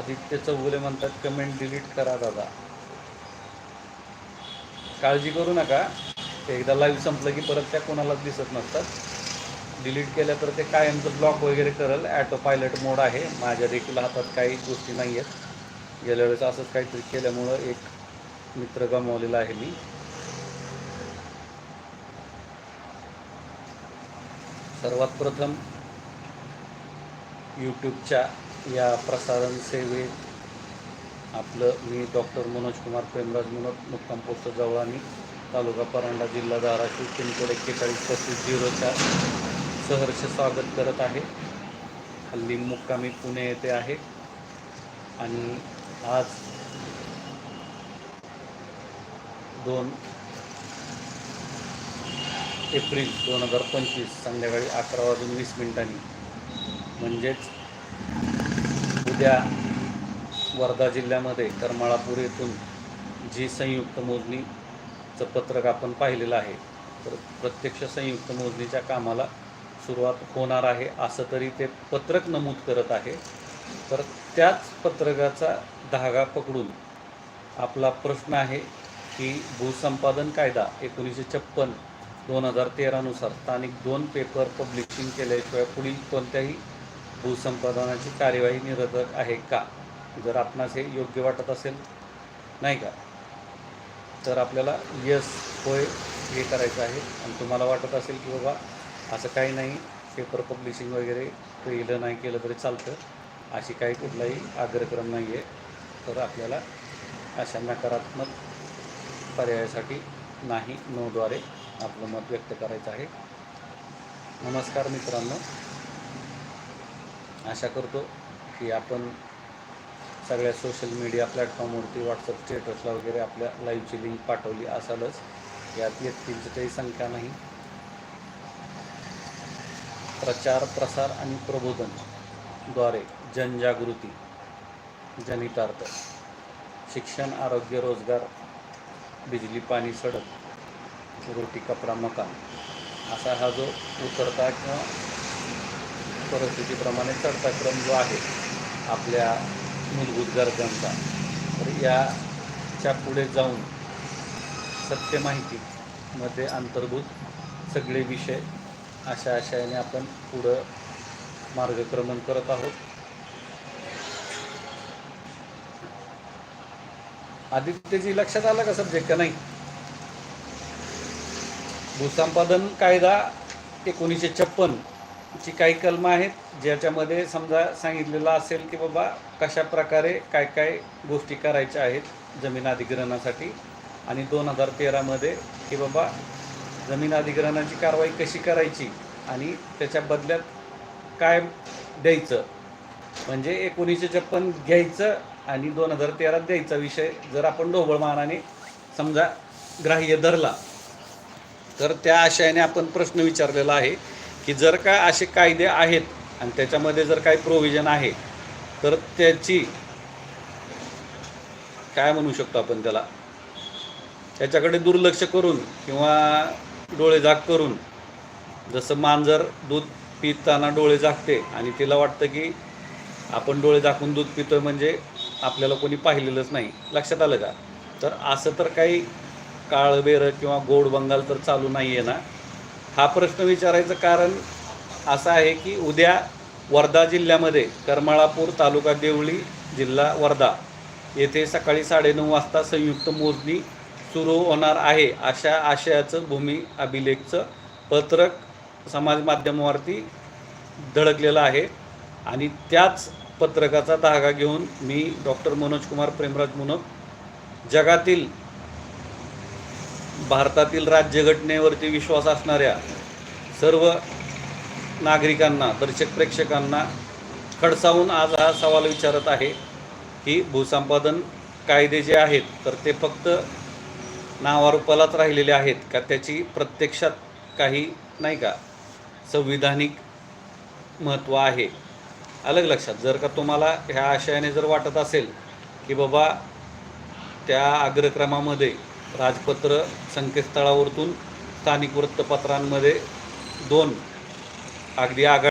आदित्य चौगुले म्हणतात comment delete करा दादा. काळजी करू नका. ते एकदा लाईव्ह संपलं की परत त्या कोणालाच दिसत नसतात. डिलीट केल्या तर ते कायमचं ब्लॉक वगैरे करेल. ॲटो पायलट मोड आहे. माझ्या देखील हातात काही गोष्टी नाही आहेत गेल्या वेळेस असंच काहीतरी केल्यामुळं एक मित्र गमावलेला आहे मी. सर्वात प्रथम यूट्यूबच्या या प्रसारण सेवेत आपलं मी डॉक्टर मनोज कुमार प्रेमराज मनोज मुक्काम पोस्ट जवळानी तालुका परांडा जिल्हा धाराशिव पिनकोड एक्केचाळीस पस्तीस झिरोच्या सहर्ष स्वागत करत आहे. हल्ली मुक्कामी पुणे येथे आहे. आणि आज दोन एप्रिल दोन हजार पंचवीस संध्याकाळी अकरा वाजून वीस मिनिटांनी म्हणजेच उद्या वर्धा जिल्ह्यामध्ये करमाळापूर येथून जी संयुक्त मोजणीचं पत्रक आपण पाहिलेलं आहे तर प्रत्यक्ष संयुक्त मोजणीच्या कामाला सुरुवात होणार आहे असं तरी ते पत्रक नमूद करत आहे. तर त्याच पत्रकाचा धागा पकडून आपला प्रश्न आहे की भूसंपादन कायदा एकोणीसशे छप्पन दोन हजार तेरानुसार स्थानिक दोन पेपर पब्लिशिंग केल्याशिवाय पुढील कोणत्याही भूसंपादनाची कार्यवाही निरर्थक आहे का? जर आपणास हे योग्य वाटत असेल नाही का? तर आपल्याला यस होय हे करायचं आहे. आणि तुम्हाला वाटत असेल की बाबा असं काही नाही पेपर पब्लिशिंग वगैरे केलं नाही केलं तरी चालतं. अशी काही कुठलाही आग्रक्रम नाही आहे तर आपल्याला अशा नकारात्मक पर्यायासाठी नाही नोद्वारे आपलं मत व्यक्त करायचं आहे. नमस्कार मित्रांनो. आशा करतो की आपण सगळ्या सोशल मीडिया प्लॅटफॉर्मवरती व्हॉट्सअप स्टेटसला वगैरे आपल्या लाईव्हची लिंक पाठवली असालच. यात व्यक्तींची काही संख्या नाही. प्रचार प्रसार आणि प्रबोधनद्वारे जनजागृती जनितार्थ शिक्षण आरोग्य रोजगार बिजली पाणी सडक रोटी कपडा मकान असा हा जो उतरता किंवा परिस्थितीप्रमाणे चढता क्रम जो आहे आपल्या मूलभूत गरजांचा तर याच्यापुढे जाऊन सत्य माहितीमध्ये अंतर्भूत सगळे विषय अशा आशयाने आपण पुढं मार्गक्रमण करत आहोत. आदित्यजी लक्षात आलं का सब्जेक्ट का नाही? भूसंपादन कायदा एकोणीसशे छप्पन ची काही कलमं आहेत ज्याच्यामध्ये समजा सांगितलेलं असेल की बाबा कशा प्रकारे काय काय गोष्टी करायच्या आहेत जमीन अधिग्रहणासाठी आणि दोन हजार तेरामध्ये की बाबा जमीन अधिग्रहणाची कारवाई कशी करायची आणि त्याच्या बदल्यात काय द्यायचं. म्हणजे एकोणीसशे छप्पन घ्यायचं आणि दोन हजार तेरात द्यायचा विषय जर आपण ढोबळमानाने समजा ग्राह्य धरला. तर त्या आशयाने आपण प्रश्न विचारलेला आहे. की जर का असे कायदे आहेत आणि त्याच्यामध्ये जर काही प्रोव्हिजन आहे तर त्याची काय म्हणू शकतो आपण त्याला? त्याच्याकडे दुर्लक्ष करून किंवा डोळे झाक करून जसं मांजर दूध पिताना डोळे झाकते आणि तिला वाटतं की आपण डोळे झाकून दूध पितोय म्हणजे आपल्याला कोणी पाहिलेलंच नाही. लक्षात आलं का? तर असं तर काही काळबेरं किंवा गोड बंगाल तर चालू नाही आहे ना. हा प्रश्न विचारायचं कारण असं आहे की उद्या वर्धा जिल्ह्यामध्ये करमाळापूर तालुका देवळी जिल्हा वर्धा येथे सकाळी साडेनऊ वाजता संयुक्त मोजणी सुरू होणार आहे. अशा आशयाचं भूमी अभिलेखचं पत्रक समाज माध्यमावरती धडकलेलं आहे आणि त्याच पत्रकाचा धागा घेऊन मी डॉक्टर मनोज कुमार प्रेमराज मुनक जगातील भारतातील राज्यघटनेवरती विश्वास असणाऱ्या सर्व नागरिकांना दर्शक प्रेक्षकांना खडसावून आज हा सवाल विचारत आहे की भूसंपादन कायदे जे आहेत तर ते फक्त नावारूपालाच राहिलेले आहेत का? त्याची प्रत्यक्षात काही नाही का? संविधानिक महत्त्व आहे. अलग लक्षात जर का तुम्हाला ह्या आशयाने जर वाटत असेल की बाबा त्या अग्रक्रमामध्ये राजपत्र संकेतस्थळावरतून स्थानिक वृत्तपत्रांमध्ये दोन अगदी आघाडी